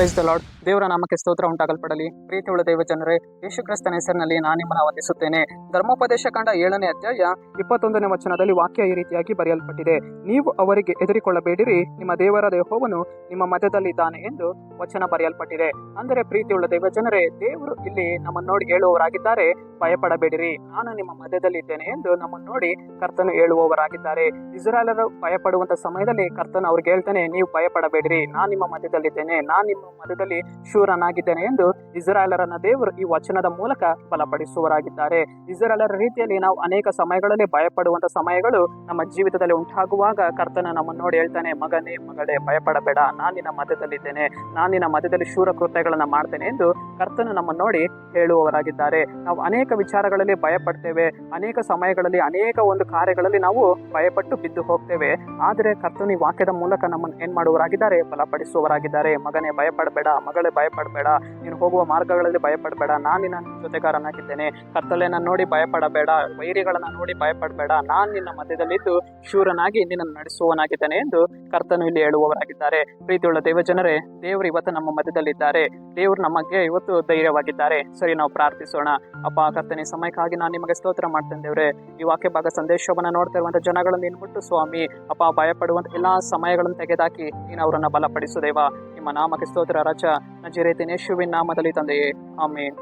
Praise the lord ದೇವರ ನಾಮಕ್ಕೆ ಸ್ತೋತ್ರ ಉಂಟಾಗಲ್ಪಡಲಿ. ಪ್ರೀತಿಯುಳ್ಳ ದೈವ ಜನರೇ ಯೇಸು ಕ್ರಿಸ್ತನ ಹೆಸರಿನಲ್ಲಿ ನಾನು ನಿಮ್ಮನ್ನು ವಂದಿಸುತ್ತೇನೆ. ಧರ್ಮೋಪದೇಶ ಕಂಡ ಏಳನೇ ಅಧ್ಯಾಯ ಇಪ್ಪತ್ತೊಂದನೇ ವಚನದಲ್ಲಿ ವಾಕ್ಯ ಈ ರೀತಿಯಾಗಿ ಬರೆಯಲ್ಪಟ್ಟಿದೆ. ನೀವು ಅವರಿಗೆ ಎದುರಿಕೊಳ್ಳಬೇಡಿರಿ ನಿಮ್ಮ ದೇವರ ದೇಹವನ್ನು ನಿಮ್ಮ ಮಧ್ಯದಲ್ಲಿದ್ದಾನೆ ಎಂದು ವಚನ ಬರೆಯಲ್ಪಟ್ಟಿದೆ. ಅಂದರೆ ಪ್ರೀತಿಯುಳ್ಳ ದೇವ ಜನರೇ ದೇವರು ಇಲ್ಲಿ ನಮ್ಮನ್ನು ನೋಡಿ ಹೇಳುವವರಾಗಿದ್ದಾರೆ. ಭಯಪಡಬೇಡಿರಿ. ನಾನು ನಿಮ್ಮ ಮಧ್ಯದಲ್ಲಿದ್ದೇನೆ ಎಂದು ನಮ್ಮನ್ನು ನೋಡಿ ಕರ್ತನು ಹೇಳುವವರಾಗಿದ್ದಾರೆ. ಇಸ್ರಾಯೇಲರು ಭಯಪಡುವಂತ ಸಮಯದಲ್ಲಿ ಕರ್ತನು ಅವ್ರಿಗೆ ಹೇಳ್ತಾನೆ, ನೀವು ಭಯಪಡಬೇಡಿರಿ. ನಾನು ನಿಮ್ಮ ಮಧ್ಯದಲ್ಲಿದ್ದೇನೆ. ನಾನು ನಿಮ್ಮ ಮಧ್ಯದಲ್ಲಿ ಶೂರನಾಗಿದ್ದೇನೆ ಎಂದು ಇಸ್ರಾಯೇಲರನ್ನ ದೇವರು ಈ ವಚನದ ಮೂಲಕ ಬಲಪಡಿಸುವರಾಗಿದ್ದಾರೆ ಇಸ್ರಾಯೇಲರ ರೀತಿಯಲ್ಲಿ ನಾವು ಅನೇಕ ಸಮಯಗಳಲ್ಲಿ ಭಯಪಡುವಂತ ಸಮಯಗಳು ನಮ್ಮ ಜೀವಿತದಲ್ಲಿ ಉಂಟಾಗುವಾಗ ಕರ್ತನ ನಮ್ಮನ್ನು ನೋಡಿ ಹೇಳ್ತಾನೆ, ಮಗನೇ, ಮಗಳೇ, ಭಯಪಡಬೇಡ. ನಾನು ನಿನ್ನ ಮಧ್ಯದಲ್ಲಿದ್ದೇನೆ. ನಾನು ನಿನ್ನ ಮಧ್ಯದಲ್ಲಿ ಶೂರ ಕೃತ್ಯಗಳನ್ನ ಮಾಡ್ತೇನೆ ಎಂದು ಕರ್ತನು ನಮ್ಮನ್ನು ನೋಡಿ ಹೇಳುವವರಾಗಿದ್ದಾರೆ. ನಾವು ಅನೇಕ ವಿಚಾರಗಳಲ್ಲಿ ಭಯಪಡ್ತೇವೆ. ಅನೇಕ ಸಮಯಗಳಲ್ಲಿ, ಅನೇಕ ಒಂದು ಕಾರ್ಯಗಳಲ್ಲಿ ನಾವು ಭಯಪಟ್ಟು ಬಿದ್ದು ಹೋಗ್ತೇವೆ. ಆದರೆ ಕರ್ತನಿ ವಾಕ್ಯದ ಮೂಲಕ ನಮ್ಮನ್ನು ಏನ್ ಮಾಡುವವರಾಗಿದ್ದಾರೆ? ಬಲಪಡಿಸುವವರಾಗಿದ್ದಾರೆ. ಮಗನೇ, ಭಯಪಡಬೇಡ. ಮಗಳೇ, ಭಯಪಡಬೇಡ. ನೀನು ಹೋಗುವ ಮಾರ್ಗಗಳಲ್ಲಿ ಭಯಪಡಬೇಡ. ನಾನು ನಿನ್ನ ಜೊತೆಗಾರನಾಗಿದ್ದೇನೆ. ಕತ್ತಲೆಯನ್ನು ನೋಡಿ ಭಯಪಡಬೇಡ. ವೈರಿಗಳನ್ನ ನೋಡಿ ಭಯಪಡಬೇಡ. ನಾನು ನಿನ್ನ ಮಧ್ಯದಲ್ಲಿದ್ದು ಶೂರನಾಗಿ ನಿನ್ನನ್ನು ನಡೆಸುವವನಾಗಿದ್ದೇನೆ ಎಂದು ಕರ್ತನು ಇಲ್ಲಿ ಹೇಳುವವರಾಗಿದ್ದಾರೆ. ಪ್ರೀತಿಯುಳ್ಳ ದೇವಜನರೇ, ದೇವರು ಇವತ್ತು ನಮ್ಮ ಮಧ್ಯದಲ್ಲಿದ್ದಾರೆ. ದೇವರು ನಮಗೆ ಇವತ್ತು ಧೈರ್ಯವಾಗಿದ್ದಾರೆ. ಸರಿ, ನಾವು ಪ್ರಾರ್ಥಿಸೋಣ. ಅಪ್ಪ ಕರ್ತನೆ, ಸಮಯಕ್ಕಾಗಿ ನಾನು ನಿಮಗೆ ಸ್ತೋತ್ರ ಮಾಡ್ತೇನೆ ದೇವ್ರೆ. ಈ ವಾಕ್ಯ ಭಾಗ ಸಂದೇಶವನ್ನು ನೋಡ್ತಾ ಇರುವಂತ ಜನಗಳನ್ನು ಇನ್ಬಿಟ್ಟು ಸ್ವಾಮಿ, ಅಪ್ಪ ಭಯಪಡುವಂತ ಎಲ್ಲಾ ಸಮಯಗಳನ್ನು ತೆಗೆದಾಕಿ, ನೀನು ಅವರನ್ನ ಬಲಪಡಿಸುದೇವಾ ನಿಮ್ಮ ನಾಮಕ್ಕೆ ಸ್ತೋತ್ರ ರಚ ನಜಿರೇತಿನ ಯೇಸುವಿನ ನಾಮದಲ್ಲಿ ತಂದೆಯೇ. ಆಮೇನ್.